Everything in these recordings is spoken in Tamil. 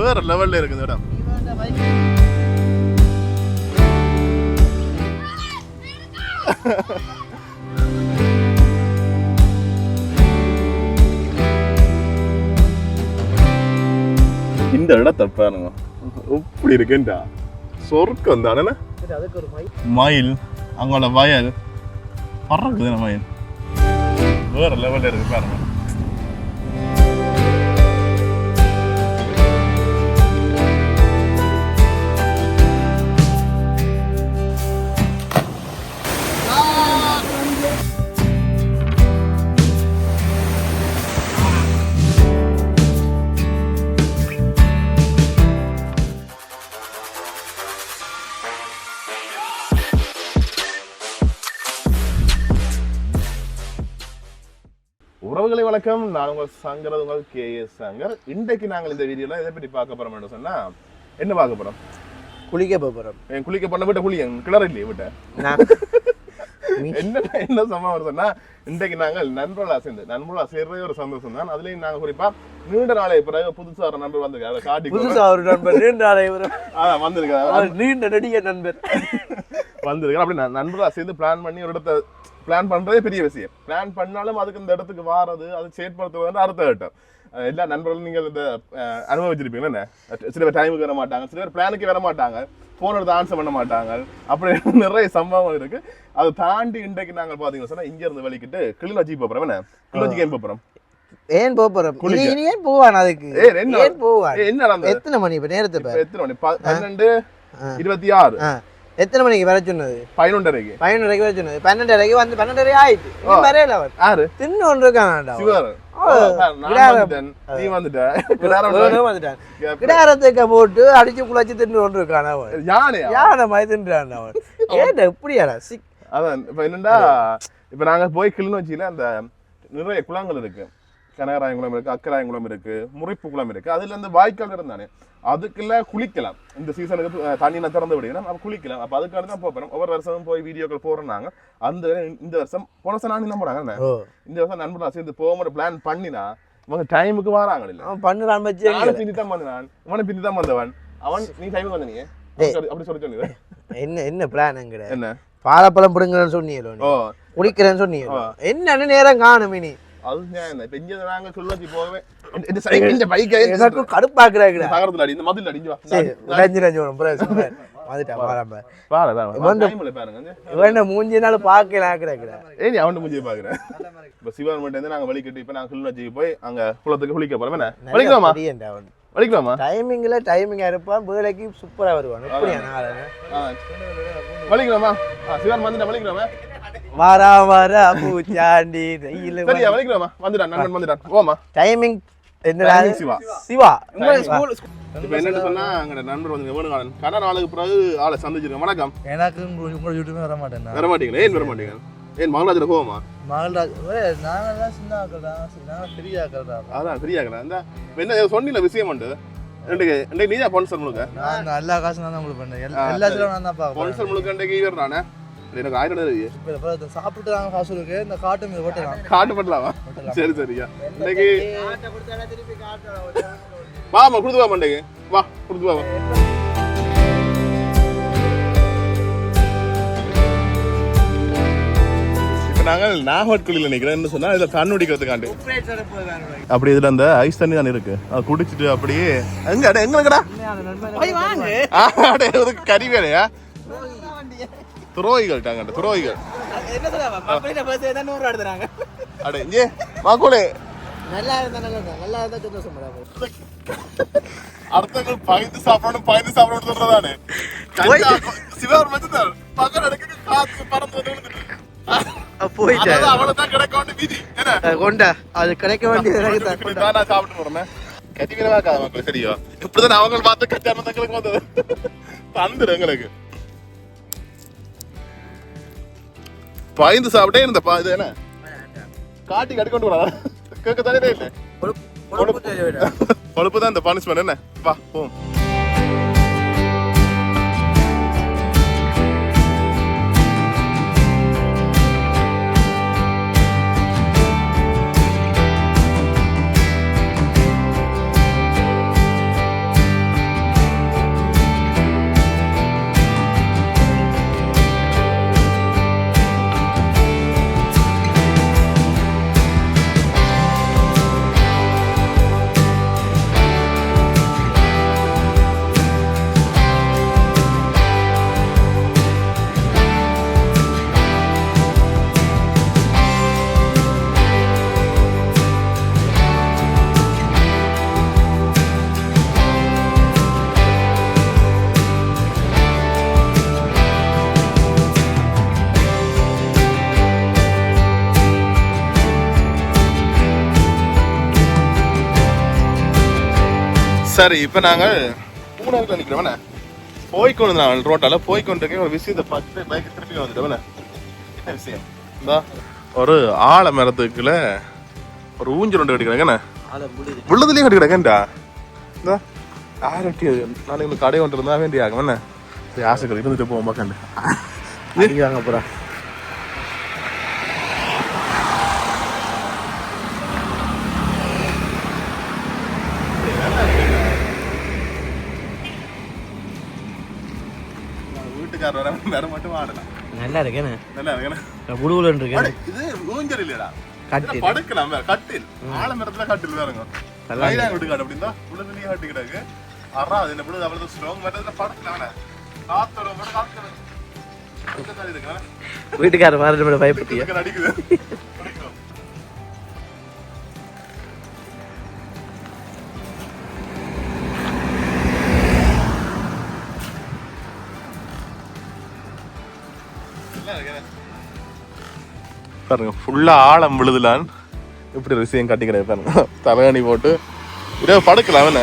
வேற லெவல்ல இருக்குது இடம் இந்த இடத்தை பாருங்க. எப்படி இருக்குண்டா? சொர்க்கம் தானே மயில் அங்கோட வயல். பறக்குது மயில். வேற லெவல்ல இருக்கு பாருங்க. உறவுகளை வணக்கம் நான் உங்கள் சங்கர் உங்கள் கே எஸ் சங்கர். இன்றைக்கு நாங்கள் இந்த வீடியோல எதை பற்றி பார்க்க போறோம் சொன்னா என்ன பார்க்க போறோம்? குளிக்க போகிறோம் என் குளிக்க பண்ண விட்ட குளி என் கிணறு இல்லையே விட்ட? என்ன என்ன சம்பவம் சொன்னா இன்றைக்கு நாங்கள் நண்பர்களா சேர்ந்து நண்பர்களா சேர்றதே ஒரு சந்தோஷம் தான். அதுலயும் நாங்க குறிப்பா நீண்ட நாளை பிறகு புதுசா ஒரு நண்பர் வந்திருக்காரு. அதை காட்டி புதுசா ஒரு நண்பர் நீண்ட அதான் வந்திருக்காரு. நீண்ட நடிகை நண்பர். வந்திருக்காரு. அப்படி நான் நண்பர்களா சேர்ந்து பிளான் பண்ணி ஒரு இடத்த பிளான் பண்றதே பெரிய விஷயம். பிளான் பண்ணாலும் அதுக்கு இந்த இடத்துக்கு வாரது அது செயற்படுத்துறது வந்து அடுத்த கட்டம் எல்லா நண்பர்களும் நீங்கள் இந்த அஹ், அனுபவிச்சிருப்பீங்க. என்ன? சில பேர் டைமுக்கு வர மாட்டாங்க சில பேர் பிளானுக்கு வர மாட்டாங்க. போன இடத்த ஆன்சர் பண்ண மாட்டாங்க. அப்படி நிறைய சம்பவம் இருக்கு. அதை தாண்டி இன்றைக்கு நாங்கள் பாத்தீங்கன்னா சொன்னா இங்க இருந்து வலிக்கிட்டு கிளிநொச்சி போறோம். என்ன? கிளிநொச்சிக்கு ஏன் போறோம். ஏன் போறோம்? ஏன் போவான் அதுக்கு? ஏன் போவான்? என்ன எத்தனை மணி இப்ப? நேரத்தை. எத்தனை மணி? பன்னெண்டு. இருபத்தி ஆறு. எத்தனை மணிக்கு வர சொன்னது? பதினொன்றரைக்கு. பதினொன்றரைக்கு வர சொன்னது. பன்னெண்டரைக்கு வந்து பன்னெண்டரை ஆயிட்டு. வரையில அவர். ஆறு தின்னு ஒன்று இருக்கான் கிடாரத்துக்க போட்டு அடிச்சு குழச்சி தின்னு ஒன்று இருக்கான் அவன் யானையா? யானை மாதிரி தின்றான் அவன் ஏன்டா இப்படியாடா? சிக். அதான் இப்ப என்னடா இப்ப நாங்க போய் கிளிநொச்சியில அந்த நிறைய குளங்கள் இருக்கு. கனகராயங்குளம் இருக்கு அக்கராயங்குளம் இருக்கு முறிப்பு குளம் இருக்கு. அதுல இருந்து வாய்க்கால் இருந்தானே அதுக்குள்ள குளிக்கலாம். இந்த சீசனுக்கு தண்ணி நான் திறந்து விடுகிறேன் அப்ப குளிக்கலாம். அப்ப அதுக்காக தான் போறோம் ஒவ்வொரு வருஷமும் போய் வீடியோக்கள் போடுறாங்க. அந்த இந்த வருஷம் போன வருஷம் நான் என்ன போறாங்க ஓ. இந்த வருஷம் நண்பர்களா சேர்ந்து போகும்போது பிளான் பண்ணினா இவங்க டைமுக்கு வராங்க இல்ல. அவன் பண்ணுறான் வச்சு நானும் பிந்தி தான் வந்தான். இவனை பிந்தி தான் வந்தவன். அவன் நீ டைமுக்கு வந்த நீ. அப்படி சொல்லி சொன்னீங்க என்ன என்ன பிளானுங்கிற என்ன? வாழைப்பழம் பிடுங்குறேன்னு சொன்னீங்களோ ஓ. குடிக்கிறேன்னு சொன்னீங்களோ என்னன்னு நேரம் காணும் இனி. அது நியாயம் இங்க நாங்க கிளிநொச்சி போகவே இந்த- சைக்கிள் இந்த பைக்கை நகரத்துல அடி இந்த மதில் அடிஞ்சு வா வரும் வந்துட்டான் வாராம வந்து- டைம்ல பாருங்க இவன் மூஞ்சினால பார்க்கல ஆக்குறாங்கடா ஏய் நீ அவன் மூஞ்சியை பாக்குறேன் இப்ப சிவன் மட்டும் இருந்து நாங்க வலிக்கட்டு இப்ப நாங்க கிளிநொச்சிக்கு போய் அங்க குளத்துக்கு குளிக்க போறோம் என்ன வலிக்கலாமா அவன் வலிக்கலாமா டைமிங்ல டைமிங்கா இருப்பான் வேலைக்கு சூப்பரா வருவான் எப்படியா நாளை. வலிக்கலாமா சிவன் வந்துட்டா வலிக்கலாமா வாரா வாரா பூச்சாண்டி ரயில சரியா வலிக்கலாமா வந்துட்டான் நண்பன் வந்துட்டான் போமா டைமிங் என்ன Timing சிவா. சிவா. இப்ப என்னன்னு சொன்னா அங்க நண்பர் வந்து வேணுகாலன் கடை நாளுக்கு பிறகு ஆளை சந்திச்சிருக்கேன். வணக்கம். எனக்கு உங்களோட யூடியூபே வர மாட்டேன் வர மாட்டீங்களா ஏன் வர மாட்டீங்க ஏன் மங்களாஜில போவோமா மகள்ராஜ் நாங்கள் தான் சின்ன ஆக்கள் தான் நாங்கள் பெரிய ஆக்கள் தான் அதான் இப்ப என்ன சொன்னீங்க விஷயம் உண்டு. நீ தான் ஸ்பான்சர் முழுக்க நான் எல்லா காசும் நான் தான் உங்களுக்கு பண்ணேன். எல்லா-. செலவும் நான் தான் பார்க்க ஸ்பான்சர் முழுக்க ரெண்டுக்கு இவர் நானே எனக்கு ஆயிரம் இதை சாப்பிட்டு நாங்கள் காசு இருக்கு. இந்த காட்டு மீது ஓட்டலாம். காட்டு பண்ணலாமா சரி சரியா இன்னைக்கு வாமா கொடுத்து வா மண்டைக்கு வா கொடுத்து வா நாங்கள் நாகர்கோயிலில் நிற்கிறோம் என்ன சொன்னா இதுல தண்ணி குடிக்கிறதுக்காண்டி அப்படி இதுல அந்த ஐஸ் தண்ணி தானே இருக்கு. அதை குடிச்சிட்டு அப்படியே எங்க அட எங்க இருக்கடா அட இது கறி வேலையா? துரோகிகள். டாங்க துரோகிகள் அட இங்கே மாக்கோலே நல்லா இருந்தா நல்லா இருந்தா நல்லா இருந்தா சந்தோஷம் அடுத்தவங்க பயந்து சாப்பிடணும் பயந்து சாப்பிடணும் சொல்றதானே? சிவவர் மச்சத்தார் பக்கம் நடக்க காத்து பறந்து அதாவது அவ்வளவுதான் கிடைக்க வேண்டிய விதி. என்ன? கொண்டா. அது கிடைக்க வேண்டியது எனக்கு தான் இப்படி தான் நான் சாப்பிட்டு போறேன் கட்டிக்கிறவா இருக்காது மக்கள்? சரியா இப்படிதான் அவங்க பார்த்து கச்சான தங்களுக்கு வந்தது தந்துரு எங்களுக்கு. பயந்து சாப்பிட்டே இருந்த பா இது என்ன? காட்டி கட்டி கொண்டு வரா கேட்க தானே இல்லை. கொழுப்பு தான் இந்த பனிஷ்மெண்ட் என்ன? வா போம் சரி இப்போ நாங்கள் பூனேரில் நிற்கிறோம் போய்க்கொண்டு நாங்கள் ரோட்டால் போய்க்கொண்டு இருக்கேன் ஒரு விஷயத்தை பார்த்துட்டு பைக் திருப்பி வந்துட்டோம் என்ன? விஷயம்? இந்தா ஒரு ஆழ மரத்துக்குள்ள ஒரு ஊஞ்சல் ஒன்று கட்டிக்கிறாங்கண்ணே உள்ளதுலேயும் கட்டி கிடக்கேன்டா இந்தா. அது? நாளைக்கு கடை ஒன்று இருந்தால் வேண்டிய ஆகும் என்ன? சரி ஆசைகள் இருந்துட்டு போவோம் பார்க்கண்டு வாங்க போறா வீட்டுக்காரர் வர வேற மட்டும் ஆடலாம் நல்லா இருக்கேன்னு நல்லா இருக்கேண்ணே குடுகுலன்னு இருக்கேன் இது ஊஞ்சல் இல்லையடா கட்டில். படுக்கலாம் வேற, கட்டில் ஆலமரத்துல கட்டில் வேறங்க கைதான் விட்டுக்காடு அப்படின்னா கட்டி கிடக்கு அரா அது என்ன பொழுது அவ்வளவு ஸ்ட்ராங் மரத்துல படுக்கலாம் காத்தோட மட்டும் இருக்கா வீட்டுக்காரர் மாதிரி பயப்பட்டியா அடிக்குது. பாருங்க ஃபுல்லாக ஆழம் விழுதுலான். இப்படி ஒரு விஷயம் கட்டி கிடையாது பாருங்க. தலையணி போட்டு. இதே படுக்கலாம் என்ன?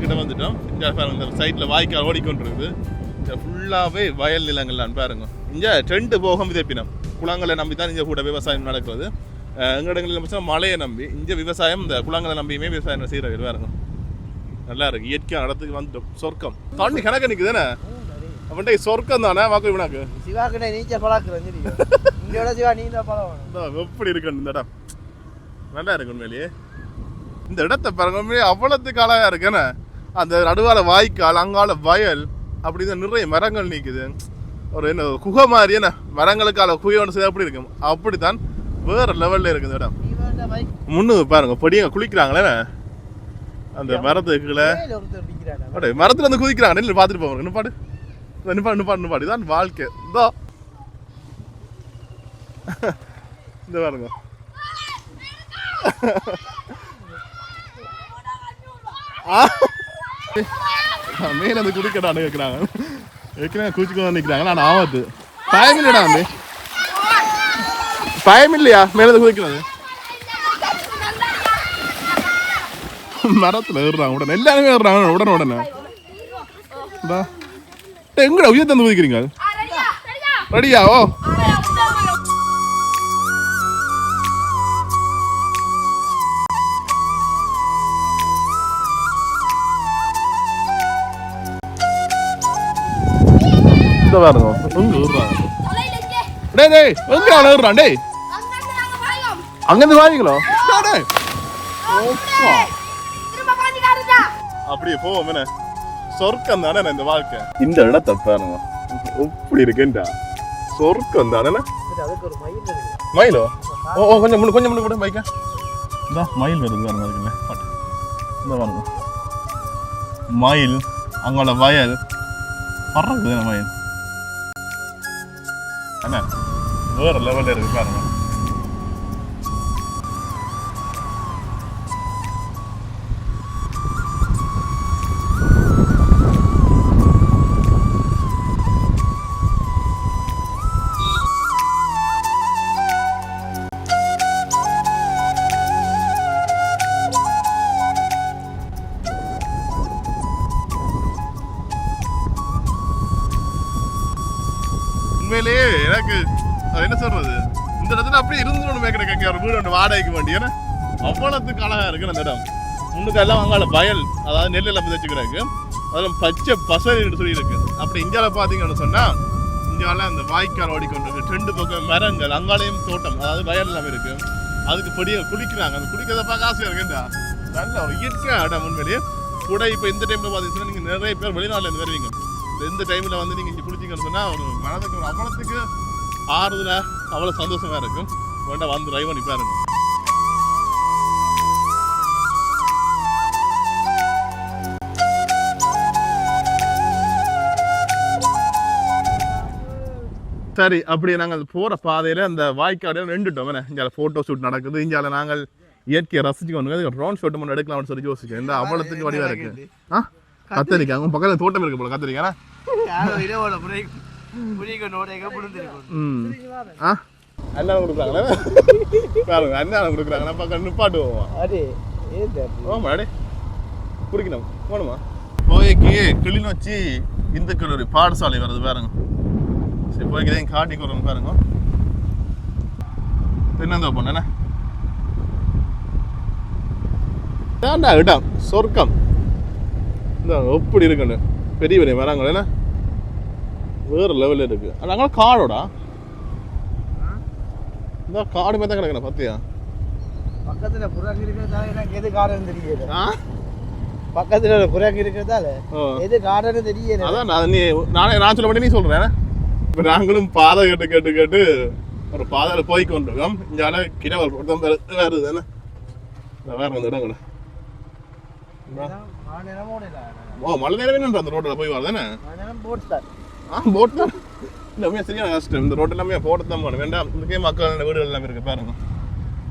கிட்ட வந்துட்டோம். இங்க பாருங்க இந்த சைட்ல வாய்க்கால் ஓடிக்கொண்டிருக்குது. இங்க ஃபுல்லாவே வயல் நிலங்கள்லாம் பாருங்க. இங்க ட்ரெண்டு போகம் விதைப்பினம் குளங்களை நம்பி தான் இங்க கூட விவசாயம் நடக்கிறது. அஹ் எங்க இடங்களில் பார்த்தா மழையை நம்பி. இங்க விவசாயம் இந்த குளங்களை நம்பியுமே விவசாயம் செய்யறது பாருங்க. நல்லா இருக்கு. இயற்கையான இடத்துக்கு வந்துட்டோம் சொர்க்கம். தண்ணி கணக்கு நிக்குதுதானே அவன்கிட்ட சொர்க்கம் தானே வாக்கு வினாக்கு? சிவாக்கிட்ட நீச்சல் பழக்கிறேன் இங்கோட சிவா நீ தான் பழம் எப்படி இருக்கு இந்த இடம்? நல்லா இருக்கு உண்மையிலேயே. இந்த இடத்த பாருங்க உண்மையிலேயே அவ்வளோத்துக்கு அழகா இருக்குன்னு அந்த நடுவால வாய்க்கால் அங்கால வயல் அப்படி தான் நிறைய மரங்கள் நிற்குது ஒரு என்ன குகை மாதிரி என்ன மரங்களுக்கால குகை ஒன்று செய்ய அப்படி இருக்கும்? அப்படித்தான் வேற லெவல்ல இருக்குது இந்த இடம். நீ வேண்டாம் பைக் முன்னு பாருங்க பொடியங்க குளிக்கிறாங்களே அந்த மரத்துக்குள்ள. மரத்துல வந்து குதிக்கிறாங்க நெல் பார்த்துட்டு போவாங்க நிப்பாடு நிப்பாடு நிப்பாடு நிப்பாடு இதான் வாழ்க்கை. இதோ. இந்த பாருங்க. ஆ. மேல வந்து குடிக்கடான்னு கேட்குறாங்க ஏற்கனவே குச்சிக்கு வந்து நிற்கிறாங்க நான் ஆபத்து பயம் இல்லைடா வந்து பயம் இல்லையா? மேல குதிக்கிறது மரத்துல ஏறுறாங்க. உடனே எல்லாருமே ஏறுறாங்க. உடனே உடனே. எங்கடா உயிர் தந்து குதிக்கிறீங்க? ரெடியா ஓ பாருங்க ஏறுறாங்க டேய் டேய் அவன் ஏறுறான் டேய் அங்கிருந்து அப்படியே போவோம் என்ன சொர்க்கம் தானே இந்த வாழ்க்கை இந்த இடத்தை பாருங்க எப்படி இருக்குண்டா சொர்க்கம் தானே அதுக்கு ஒரு மயில் ஓ ஓ கொஞ்சம் முன்னு கொஞ்சம் முன்னு கூட பைக்கா இந்த மயில் வருது பாருங்க இந்த மயில் அங்கோட வயல் பறக்குது மயில் என்ன வேற லெவல்ல இருக்கு பாருங்க உண்மையிலேயே எனக்கு அது என்ன சொல்றது? இந்த இடத்துல அப்படியே இருந்துடணுமே கிடைக்க ஒரு வீடு ஒன்று வாடகைக்கு வேண்டி. ஏன்னா அவ்வளோத்துக்கு அழகா இருக்கு அந்த இடம். முன்னுக்கெல்லாம் அங்கால வயல் அதாவது நெல் எல்லாம் விதைச்சுக்கிறாங்க அதில் பச்சை பசல் சொல்லி இருக்கு. அப்படி இந்தியாவில் பார்த்தீங்கன்னு சொன்னா இந்தியாவில் அந்த வாய்க்கால் ஓடிக்கொண்டிருக்கு. ரெண்டு பக்கம் மரங்கள் அங்காலையும் தோட்டம் அதாவது வயல் எல்லாம் இருக்கு. அதுக்கு பொடிய குளிக்கிறாங்க. அந்த குளிக்கிறத பார்க்க ஆசையாக இருக்குண்டா நல்ல ஒரு இயற்கை இடம் உண்மையிலேயே. கூட இப்போ இந்த டைம்ல பார்த்தீங்கன்னா நீங்க நிறைய பேர் வெளிநாட்டில் இருந்து வருவீங்க. இந்த டைமில் டைம்ல வந்து நீங்க இங்கே அப்படிங்கிறதுனா ஒரு மனதுக்கு ஒரு அவ்வளோத்துக்கு ஆறுதலாக அவ்வளோ சந்தோஷமாக இருக்கும். வேண்டாம் வந்து ட்ரைவ் பண்ணி பாருங்க. சரி அப்படி நாங்கள் போகிற பாதையில் அந்த வாய்க்காடையே நின்றுட்டோம். இங்கே ஃபோட்டோ ஷூட் நடக்குது. இங்கே நாங்கள் இயற்கையை ரசிச்சு கொண்டு ரவுண்ட் ஷூட் மட்டும் எடுக்கலாம்னு சொல்லி யோசிச்சேன். இந்த அவ்வளோத்துக்கு வடிவாக இருக்குது ஆ கத்தரிக்காய் உங்க பக்கத்துல தோட்டம் இருக்கு போல கத்தரிக்காய் அண்ணன் கொடுக்குறாங்களே? பாருங்க அண்ணன் கொடுக்குறாங்க. நம்ம பக்கம் நிப்பாட்டு போவோம்? அடே ஏன் ஆமா அடே? குடிக்கணும். போகணுமா? போய்க்கு கிளிநொச்சி இந்து கல்லூரி பாடசாலை வருது பாருங்க. சரி போய்க்கு தான் காட்டி கொடுறோம் பாருங்க. தென்னந்தோப்பம் என்ன இடம் சொர்க்கம். இந்த எப்படி இருக்குன்னு. பெரிய பெரிய மரங்கள் என்ன? வேறு லெவலில் இருக்கு. அது அங்கே காடோடா? இந்த காடு மாதிரி தான் கிடக்குறேன் பார்த்தியா பக்கத்துல புறாக்கு இருக்கிறதால எனக்கு எது காரணம் தெரியல பக்கத்துல ஒரு புறாக்கு இருக்கிறதால எது காரணம் தெரியல அதான் நான் நீ நானே நான் சொல்ல மாட்டேன் நீ சொல்றேன் இப்போ நாங்களும் பாதை கேட்டு கேட்டு கேட்டு ஒரு பாதையில் போய் கொண்டிருக்கோம். இங்கே கிணவல் ஒருத்தம் வேறு தானே வேற வந்து இடங்கள ஓ மழை நேரமே அந்த ரோட்டில் போய் வரதானே போட் ஆ போட் தான் இல்லை உண்மையாக சரியான கஷ்டம் இந்த ரோட்டு எல்லாமே போட்டு தான் போகணும் வேண்டாம் இதுக்கே மக்கள் வீடுகள் எல்லாமே இருக்கு பாருங்க.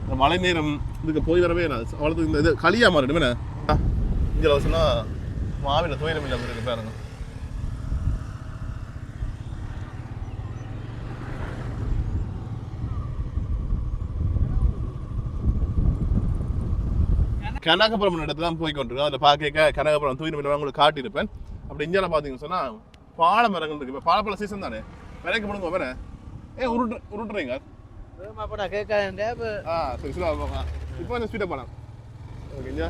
இந்த மழை நேரம் இதுக்கு போய் வரவே இல்லை அவ்வளோத்துக்கு இந்த இது களியா மாறிடுமே இங்கே வசனா மாவில துயரம் இல்லாமல் இருக்கு பாருங்க. கனகபுரம் இடத்துல தான் போய் கொண்டிருக்கோம் அதில் பார்க்க கனகபுரம் தூய்மை இல்லாமல் உங்களுக்கு காட்டியிருப்பேன். அப்படி இந்தியாவில் பார்த்தீங்கன்னு சொன்னால் பாலை மரங்கள் இருக்கு? இப்போ பாலப்பழ சீசன் தானே? விலைக்கு போடுங்க வேற ஏ உருட்டு உருட்டுறீங்க? ஆ சரி போங்க இப்போ கொஞ்சம் ஸ்பீடாக போகலாம் ஓகேங்களா?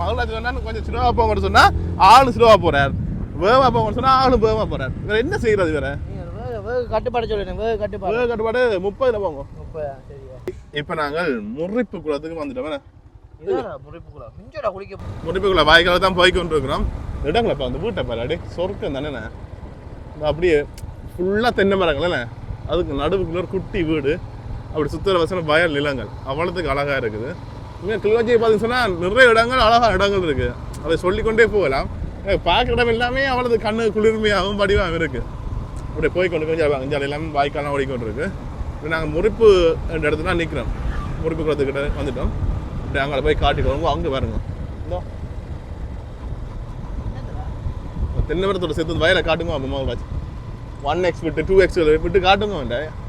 மகளாச்சு சொன்னா கொஞ்சம் ஸ்லோவாக போங்கன்னு சொன்னால் ஆளு ஸ்லோவாக போகிறார் வேகமாக போங்கன்னு சொன்னால் ஆளும் வேகமாக போகிறார் வேற என்ன செய்யறது வேற கட்டுப்பாடு சொல்லுங்க வேக கட்டுப்பாடு. வேக கட்டுப்பாடு முப்பதுல போங்க. இப்போ நாங்கள் முறிப்பு குளத்துக்கு வந்துட்டோம். முடிப்புக்குள்ள வாய்க்கால தான் போய் கொண்டிருக்கிறோம் இடங்களை இப்போ அந்த வீட்டை பாரு அடி சொர்க்கம் தானே அப்படியே ஃபுல்லாக தென்னை மரங்கள்ண்ணே அதுக்கு நடுவுக்குள்ள ஒரு குட்டி வீடு அப்படி சுற்றுற வசனம் வயல் நிலங்கள் அவ்வளோத்துக்கு அழகாக இருக்குது இங்கே கிளிநொச்சியை பார்த்தீங்கன்னு சொன்னால் நிறைய இடங்கள் அழகாக இடங்கள் இருக்குது அதை சொல்லிக்கொண்டே போகலாம் பார்க்குற இடம் எல்லாமே அவ்வளவு கண்ணு குளிர்மையாகவும் வடிவாகவும் இருக்குது அப்படியே போய் கொண்டு கொஞ்சம் அங்கே எல்லாமே வாய்க்காலாம் ஓடிக்கொண்டு இருக்கு இப்போ நாங்கள் முறிப்பு ரெண்டு இடத்துல நிற்கிறோம் முறிப்பு குளத்துக்கிட்ட வந்துட்டோம் அப்படியே அங்கே போய் காட்டிட்டு அங்கே பாருங்க. இந்தோ. தென்னை மரத்தோட சேர்த்து வயலை காட்டுங்க அப்போ வாட்ச் ஒன் எக்ஸ் விட்டு டூ எக்ஸ் விட்டு காட்டுங்க வேண்டாம்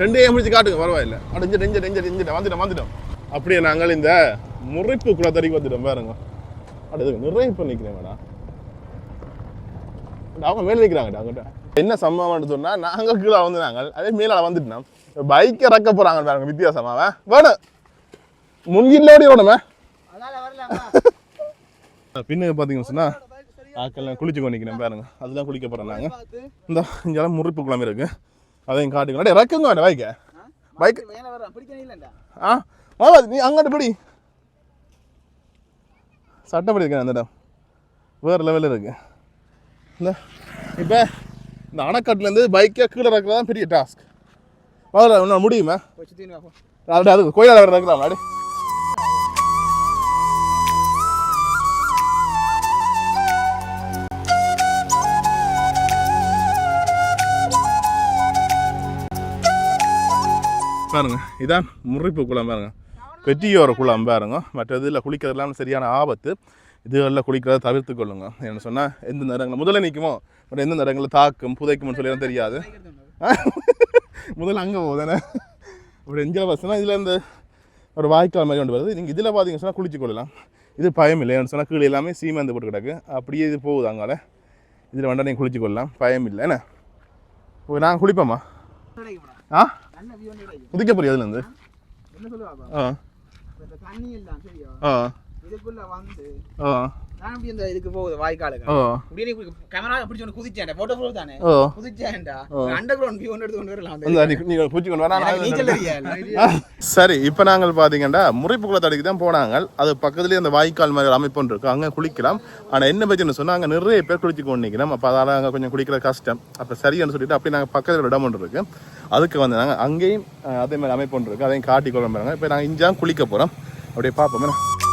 ரெண்டே முடிச்சு காட்டுங்க பரவாயில்ல. அடைஞ்சு ரெஞ்சு ரெஞ்சு ரெஞ்சிட்டோம் வந்துட்டோம் வந்துட்டோம். அப்படியே நாங்கள் இந்த முறிப்பு குளத்தடிக்கு வந்துட்டோம் பாருங்க. அடுத்து நிறைய இப்போ நிற்கிறேன் மேடம். அவங்க மேலே நிற்கிறாங்கடா அவங்ககிட்ட. என்ன சம்பவம்னு சொன்னால் நாங்கள் கீழே வந்து நாங்கள் அதே மேலே வந்துட்டோம். பைக்கை இறக்க போகிறாங்க பாருங்க வித்தியாசமாவே வேணும் முன்கில்லோடி ஓடுமே. பின்னுக்கு பார்த்தீங்கன்னு சொன்னால் ஆக்கெல்லாம் குளிச்சு கொண்டிக்கிறேன் பாருங்க. அதுதான் குளிக்க போகிறோம் நாங்கள் இந்த இங்கெல்லாம் முறிப்பு குளம் இருக்கு. அதையும் காட்டுங்க. இறக்குங்க வேண்டாம் பைக்கை பைக் ஆ? மாமா நீ அங்கிட்டு பிடி. சட்டப்படி இருக்கேன் அந்த இடம். வேறு லெவலில் இருக்கு. இந்த இப்போ இந்த அணைக்கட்டுலேருந்து பைக்கை கீழே இறக்குறது தான் பெரிய டாஸ்க் முதல்ல ஒன்றும் முடியுமா? அப்படி அது கோயிலில் வேறு இறக்குறாங்க அப்படி பாருங்க இதான் முறிப்பு குளம் பாருங்க. வெற்றியோர குளம் பாருங்க. மற்ற இதில் குளிக்கிறதுலாம் சரியான ஆபத்து. இதுகளில் குளிக்கிறத தவிர்த்து கொள்ளுங்க. என்ன சொன்னால் எந்த நேரங்களில் முதல்ல நிற்குமோ அப்புறம் எந்த நேரங்களில் தாக்கும் புதைக்கும்னு சொல்லி தெரியாது. முதல்ல. அங்கே போகுதானே இப்படி எஞ்சில் பஸ்னா இதில் இந்த ஒரு வாய்க்கால் மாதிரி கொண்டு வருது. நீங்கள் இதில் பார்த்தீங்கன்னு சொன்னால் குளிச்சு கொள்ளலாம். இது பயம் இல்லை ஏன்னு சொன்னால் கீழே எல்லாமே சீமெந்து போட்டு கிடக்கு. அப்படியே இது போகுது அங்கால. இதில் வேண்டாம் நீங்கள் குளிச்சு கொள்ளலாம். பயம் இல்லை. என்ன? இப்போ நாங்கள் குளிப்போமா ஆ? குதிக்க போறியா அதுலேருந்து ஆ. ஆ. ஆ. நான் அப்படி இந்த இதுக்கு போகுது வாய்க்காலுக்கு. ஓ. அப்படியே நீ கேமரா பிடிச்சு ஒன்று குதிச்சேன் போட்டோ ப்ரோ தானே? ஓ. குதிச்சேன்டா. அண்டர் கிரவுண்ட் வியூ ஒன்று எடுத்து கொண்டு வரலாம் அந்த நீ- நீங்கள் பூச்சி கொண்டு வரா எனக்கு நீச்சல் தெரியாது. சரி இப்போ நாங்கள் பார்த்தீங்கன்னா முறிப்பு குளத்தடிக்கு தான் போனாங்க அது பக்கத்துலேயே அந்த வாய்க்கால் மாதிரி அமைப்பு ஒன்று இருக்கு அங்கே குளிக்கலாம். ஆனால் என்ன பிரச்சனை சொன்னால் அங்கே நிறைய பேர் குளிச்சு கொண்டு நிற்கிறோம் அப்போ அதால் அங்கே கொஞ்சம் குளிக்கிற கஷ்டம். அப்போ சரின்னு சொல்லிட்டு அப்படி நாங்கள் பக்கத்தில் இடம் ஒன்று இருக்கு. அதுக்கு வந்து நாங்கள் அங்கேயும் அதே மாதிரி அமைப்பு ஒன்று இருக்கு. அதையும் காட்டி கொள்ள போகிறாங்க இப்போ நாங்கள் இஞ்சாம் குளிக்க போகிறோம் அப்படியே பார்ப்போம்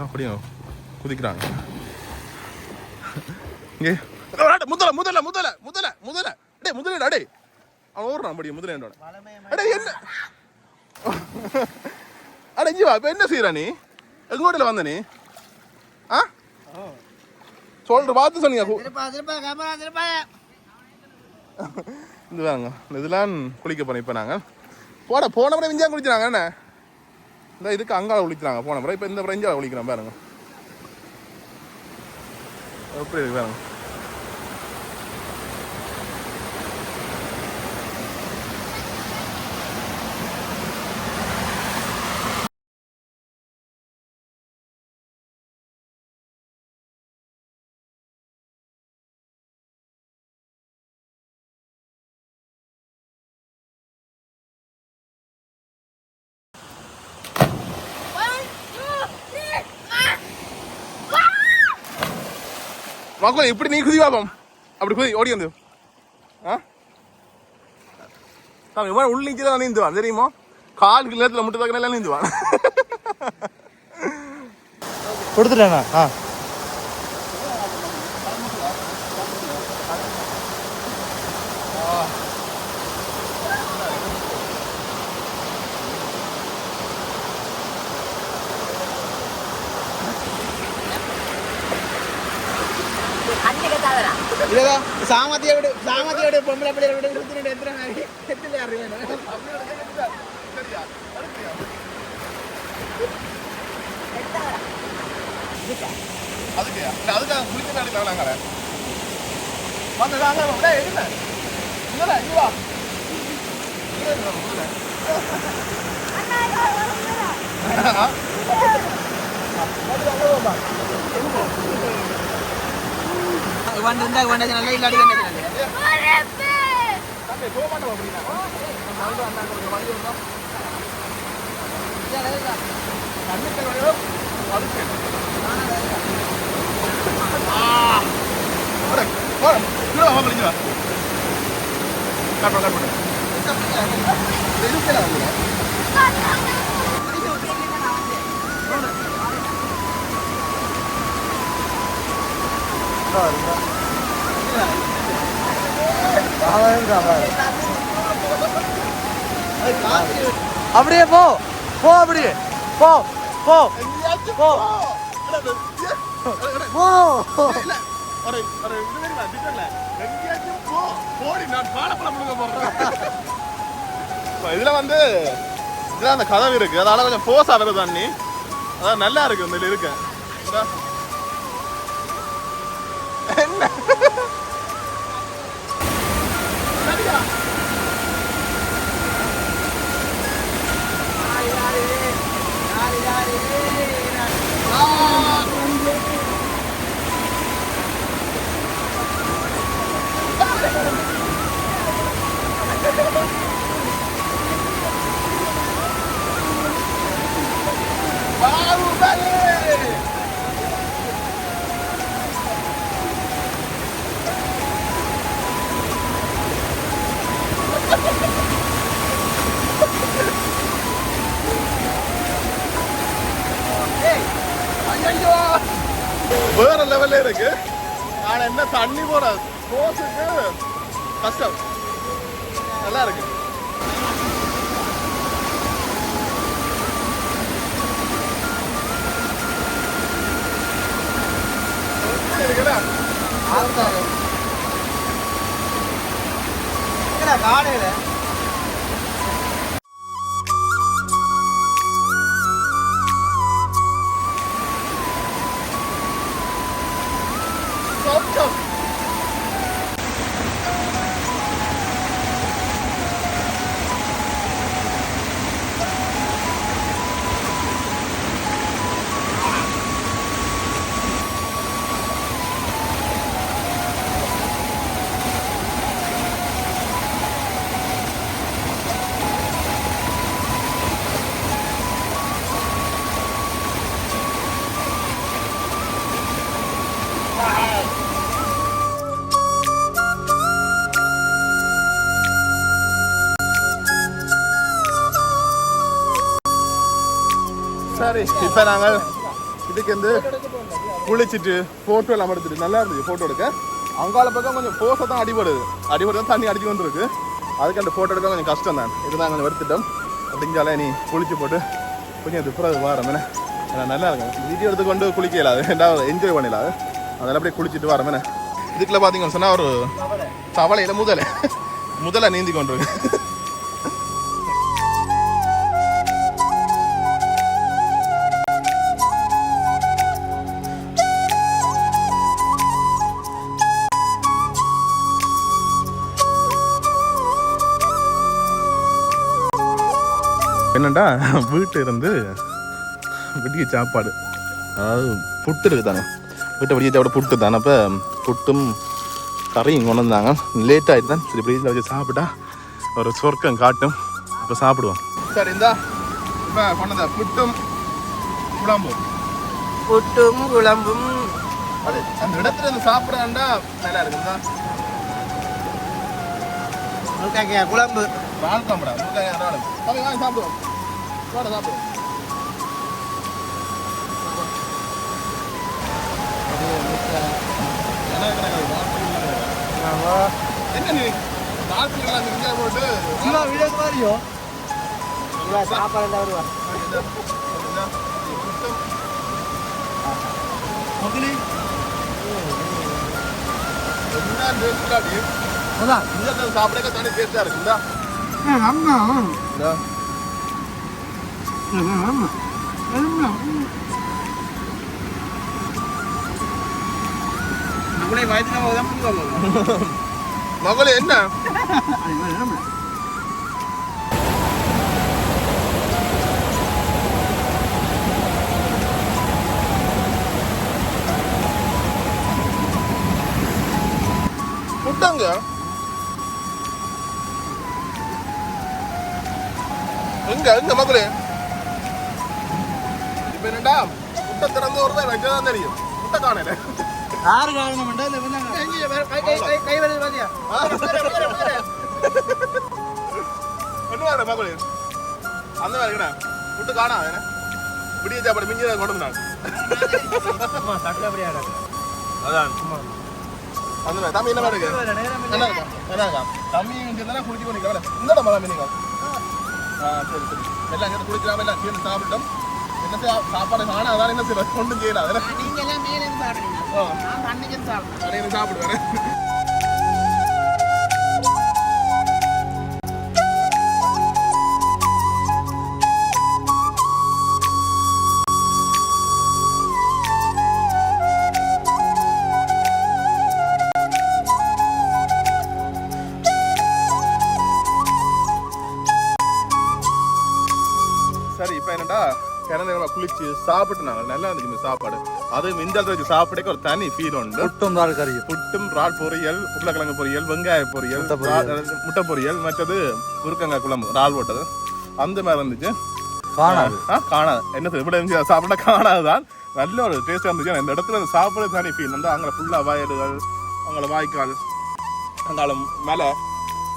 இதான் அப்படியே குதிக்கிறாங்க. இங்கே. முதல முதல முதல முதல முதல. டே முதல அடே அவன் ஓடுறான் அப்படியே முதலேண்டோட அடே என்ன? அட இஞ்சி வா இப்போ என்ன செய்யற நீ? எங்கோட்டில் வந்த நீ? ஆ? சொல்ற பார்த்து சொன்னீங்க கு- திருப்பா திருப்பா கேமரா திருப்பா. இது வாங்க இதெல்லாம் குளிக்க போனோம் இப்போ நாங்கள் போட போன முறை இஞ்சியா குளிச்சாங்க என்ன? இந்த இதுக்கு அங்கால குளிக்கிறாங்க போன முறை. இப்போ இந்த முறை இஞ்சால பாருங்க. எப்படி இருக்கு பாருங்க. மக்கள் இப்படி நீ குதி பாப்போம் அப்படி குதி ஓடி வந்து. ஆ? அவன் இவன் உள்ள நீச்சல் தான் நீந்துவான் தெரியுமோ? கால் நேரத்தில் முட்டை தக்கன எல்லாம் நீந்துவான். கொடுத்துட்டேண்ணா ஆ. ഇതേതാ? சாமத்தியோட சாமத்தியோட பொம்பளை பிள்ளையோட இருபத்தி எத்தனை நாளைக்கு எத்தனை அதுக்கு அதுக்காக குளிக்க நாளைக்கு நாங்களே வந்து நாங்க டேய் என்ன இல்லடா வந்து இருந்தா வந்து நல்லா இல்லாடி கண்டது தம்பி போக மாட்டோம் அப்படின்னா அப்படியே போ போ அப்படியே போ போ எங்கேயாச்சும் போ. அட, அட, ஏ, போ ஒரு ஒரு இது தெரியுமா, திட்டம்ல. எங்கேயாச்சும் போ. போடி, நான் வாழைப்பழம் முழுங்க போறேன். இப்ப இதுல வந்து இதுல அந்த கதவு இருக்கு அதனால கொஞ்சம் போஸா வருது தண்ணி அதான் நல்லா இருக்கு இந்த இருக்கு வேற லெவல்ல இருக்கு. ஆனா என்ன தண்ணி போற? போஸுக்கு கஷ்டம். நல்லா இருக்கு. எப்படி காடையில? இப்போ நாங்கள் இதுக்கு வந்து குளிச்சுட்டு ஃபோட்டோ எல்லாம் எடுத்துட்டு நல்லா இருந்துச்சு ஃபோட்டோ எடுக்க. அங்கால பக்கம் கொஞ்சம் ஃபோர்ஸை தான் அடிபடுது. அடிபடுறது தண்ணி அடிச்சு கொண்டு இருக்கு அதுக்கு அந்த ஃபோட்டோ எடுக்க கொஞ்சம் கஷ்டம் தான். இதுதான் கொஞ்சம் எடுத்துட்டோம். அப்படிஞ்சாலே நீ குளிச்சு போட்டு கொஞ்சம் துப்புறது வாரம் நல்லா இருக்கும். வீடியோ எடுத்து கொண்டு குளிக்க இல்லாது ரெண்டாவது என்ஜாய் பண்ணிடலாது அதெல்லாம் அப்படியே குளிச்சுட்டு வரோம் இதுக்குள்ள பார்த்தீங்கன்னு சொன்னால் ஒரு தவளையில் முதலை. முதலை நீந்தி கொண்டு என்னண்டா வீட்டில் இருந்து விடிய சாப்பாடு. அதாவது புட்டு இருக்குது தானே வீட்டை விடிய சாப்பாடு புட்டு தானே? அப்போ புட்டும் கறியும் கொண்டு வந்தாங்க. லேட் ஆகிட்டு தான் சரி ஃப்ரீஜில் வச்சு சாப்பிட்டா ஒரு சொர்க்கம் காட்டும். இப்போ சாப்பிடுவோம். சரி இந்தா இப்போ கொண்டதா புட்டும் குழம்பும். புட்டும் குழம்பும். அது அந்த இடத்துல இருந்து சாப்பிடாண்டா நல்லா இருக்குதா முருங்கைக்காய் குழம்பு. வாங்கி சாப்பிடுவோம். வாட சாப்பிடுவோம் என்ன நீ? நாட்கள் இங்கே போட்டு. சிவா வீடியோக்கு மாதிரியோ சாப்பாடு எல்லாம் வருவா. அதான். சாப்பிடக்க தனி டேஸ்டா இருக்குதா அம்மா. இந்தா. ஆமா மகளே என்ன ஆமா புட்டாங்க எங்க எங்க மகளே இப்ப என்னடா முட்டை திறந்து ஒரு ரூபாய் வைக்கதான் தெரியும் முட்டை காணல யாரு காரணம்டா இந்த வந்தாங்க கை கை கை கை வருது பாத்தியா என்ன வேற மகளே அந்த வேற என்ன முட்டை காணா என்ன விடிய சாப்பாடு மிஞ்சி கொண்டு வந்தாங்க சட்டப்படியாடா அதான் அந்த மாதிரி தம்பி என்ன இருக்கு நல்லா இருக்கா நல்லா இருக்கா தம்பி இங்க இருந்தா குளிச்சு கொண்டு கவலை இந்த நம்ம தான் நீங்க ஆ சரி சரி எல்லாம் சேர்ந்து குளிக்கலாம் எல்லாம் சேர்ந்து சாப்பிட்டோம் சாப்பாடு காணா அதான் என்ன செய்யலாம் ஒன்றும் செய்யலாம் அதெல்லாம் நீங்க எல்லாம் மேலே இருந்து சாப்பிடுறீங்க ஆ. நான் அன்னைக்கு சாப்பிடுறேன் அனைவரும் சாப்பிடுவேன் சரி இப்போ என்னடா கிணறு நம்ம குளிச்சு சாப்பிட்டு நாங்கள் நல்லா இருந்துச்சு இந்த சாப்பாடு. அதுவும் இந்த இடத்துல வச்சு சாப்பிடக்க ஒரு தனி ஃபீல் உண்டு. ஒட்டும் தாள் கறி புட்டும் ரால் பொரியல் உருளைக்கிழங்கு பொரியல் வெங்காய பொரியல் முட்டை பொரியல். ரா- முட்டை பொரியல் மற்றது முருக்கங்காய் குழம்பு ரால் போட்டது. அந்த மாதிரி இருந்துச்சு. காணாது. ஆ காணாது. என்ன இப்படி இருந்துச்சு சாப்பிட்டா காணாதுதான். நல்ல ஒரு டேஸ்டாக இருந்துச்சு. இந்த இடத்துல சாப்பிட்றது தனி ஃபீல் வந்து அங்கே ஃபுல்லாக வயல்கள் அங்கே வாய்க்கால் அங்கால மலை.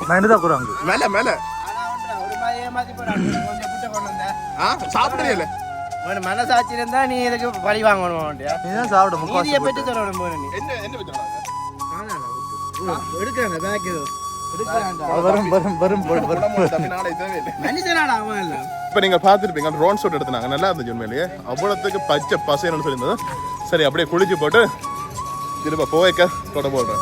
மைண்டு தான் கூறாங்க மேலே மேலே. ஆனா ஒன்றா, ஒரு மாதிரி ஏமாத்தி போறாங்க. கொஞ்சம் புட்டை கொண்டு வந்தேன். ஆ சாப்பிட்றீங்களே மனசாட்சி இருந்தா நீ இதுக்கு பழி வாங்கணும் மாட்டியா நீ. தான் சாப்பிட முக்காசி பற்றி சொல்லணும் போன எடுக்கிறாங்க பேக் வரும் வரும் வரும் மனுஷனாடா அவன் இல்ல. இப்போ நீங்கள் பார்த்துருப்பீங்க ட்ரோன் ஷூட் எடுத்தாங்க நல்லா இருந்துச்சு உண்மையிலேயே. அவ்வளோத்துக்கு பச்சை பசைன்னு சொல்லியிருந்தது. சரி அப்படியே குளிச்சு போட்டு திரும்ப போய்க்க தொட போடுறேன்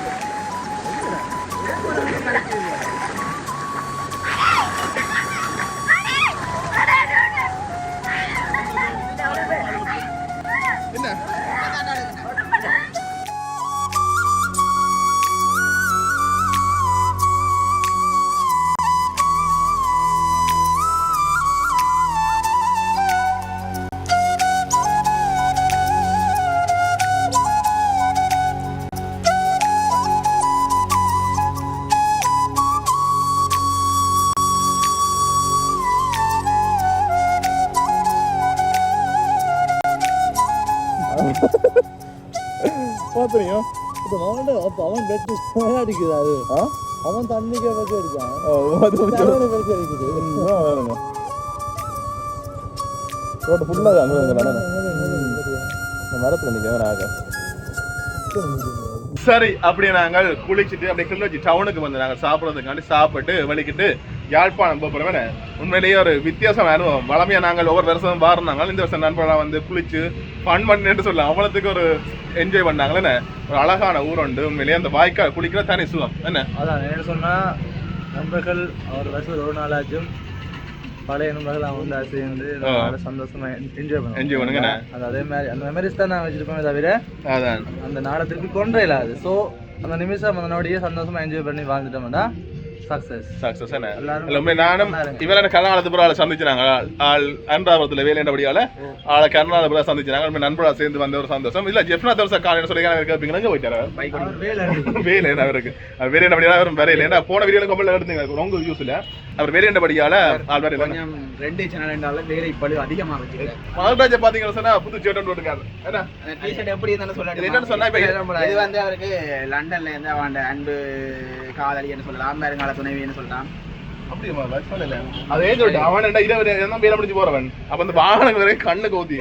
அப்ப அவன் பெட்டு அடிக்குது அது அவன் தண்ணிக்கு அடிக்குது. ரோட்டு ஃபுல்லாக அங்கே மரத்தில் ஆக சரி அப்படி நாங்கள் குளிச்சுட்டு அப்படியே கிளம்பி டவுனுக்கு வந்து நாங்கள் சாப்பிட்றதுக்காண்டி சாப்பிட்டு வலிக்கிட்டு யாழ்ப்பாணம் போகிறவன உண்மையிலேயே ஒரு வித்தியாசம் அனுபவம் வளமையாக நாங்கள் ஒவ்வொரு வருஷம் வாரினாங்க இந்த வருஷம் நண்பர்களாக வந்து குளிச்சு ஃபன் பண்ணிட்டு சொல்லலாம் அவ்வளோத்துக்கு ஒரு என்ஜாய் பண்ணாங்களே என்ன? ஒரு அழகான ஊர் உண்டு உண்மையிலேயே அந்த வாய்க்கால் குளிக்கிற தனி சுகம் என்ன? அதான் என்ன சொன்னா நண்பர்கள் அவர் வருஷம் ஒரு நாளாச்சும் பழைய நண்பர்கள் அவங்க வந்து சேர்ந்து சந்தோஷமா என்ஜாய் பண்ணுவோம். Enjoy பண்ணுங்கண்ணே. அது அதே மாதிரி அந்த மெமரிஸ் தான் நான் வச்சிருப்பேன் தவிர அதான். அந்த திருப்பி கொண்டே இல்லாது ஸோ அந்த நிமிஷம் அந்த நோடியே சந்தோஷமா என்ஜாய் பண்ணி வாழ்ந்துட்டோம்னா சக்சஸ் எல்லாரும் நானும் இவர கர்நாடகத்துல ஆளை சந்திச்சாங்க ஆள் அன்றாபுரத்துல வேலையண்டபடியால ஆளை கர்நாடகத்துல சந்திச்சாங்க நம்ம சேர்ந்து வந்த ஒரு சந்தோஷம் இல்ல ஜெஃப்னா தவச காலையில சொல்லி கேட்பீங்க போயிட்டாரு வேலை என்ன அவருக்கு அவர் வேலையண்டபடியால அவரும் வரையில ஏன்னா போன வீடியோல கம்பெனில எடுத்தீங்க ரொம்ப யூஸ் இல்ல அவர் வேலையண்டபடியால ஆள் கொஞ்சம் ரெண்டு சேனல் வேலை பழு அதிகமா வச்சுக்கிறேன் மகராஜ பாத்தீங்கன்னு சொன்னா புது சேட்டன் போட்டுருக்காரு டிஷர்ட் எப்படி இருந்தாலும் இது சொல்லணும் என்னன்னு சொன்னா இப்ப இது வந்து அவருக்கு லண்டன்ல இருந்து அவன் அன்பு காதலின்னு சொல்லலாம் வருங்கால துணைவின்னு? சொல்லல. அதே சொல்லிட்டு? அவன் என்ன இரவு என்ன வேலை முடிஞ்சு போறவன். அப்ப அந்த வாகனங்கள் வரையும் கண்ணு கோதி.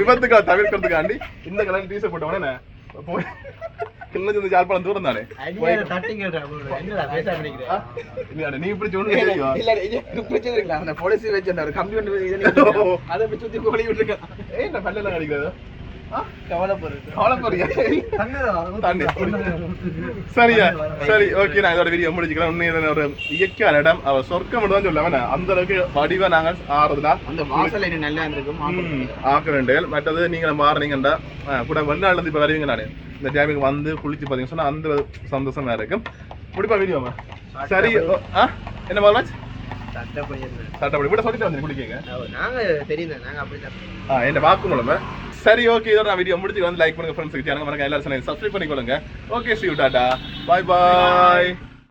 விபத்துக்களை தவிர்க்கிறதுக்காண்டி இந்த கலர் டீசர் போட்டவனே என்ன? போய் கிண்ணச்சு இந்த ஜாழ்ப்பாணம் தூரம் தானே? நீ இப்படி இல்ல போலீஸ் அதை சுத்தி கோழி விட்டுருக்கான். பல்லெல்லாம் சரியா? சரி ஓகே நான் இதோட வீடியோ முடிச்சுக்கிறேன். உண்மையில ஒரு இயற்கையான இடம். அவர் சொர்க்கம் தான் சொல்லுவேன் அந்த அளவுக்கு வடிவா நாங்க ஆறுதலா? அந்த வாசல் நல்லா இருந்திருக்கும். ஆக்குறேன் மற்றது நீங்க மாறினீங்கண்டா கூட வெளிநாட்டுல இருந்து இப்ப வருவீங்க நானு. இந்த டைமுக்கு வந்து குளிச்சு பாத்தீங்க சொன்னா அந்த சந்தோஷமா இருக்கும். முடிப்பா வீடியோமா சரி ஓ, ஆ? என்ன பாலாஜ் சட்டப்படி சட்டப்படி விட சொல்லிட்டு வந்து குளிக்கீங்க? நாங்க தெரியுது. நாங்க அப்படிதான். ஆ என்ன வாக்கு மூலமா? சரி ஓகே இதோட நான் வீடியோ முடிச்சு வந்து லைக் பண்ணுங்க ஃப்ரெண்ட்ஸுக்கு சேனல் மறக்க எல்லாரும் சப்ஸ்கிரைப் பண்ணிக்கொள்ளுங்க. Okay see Tata. Bye bye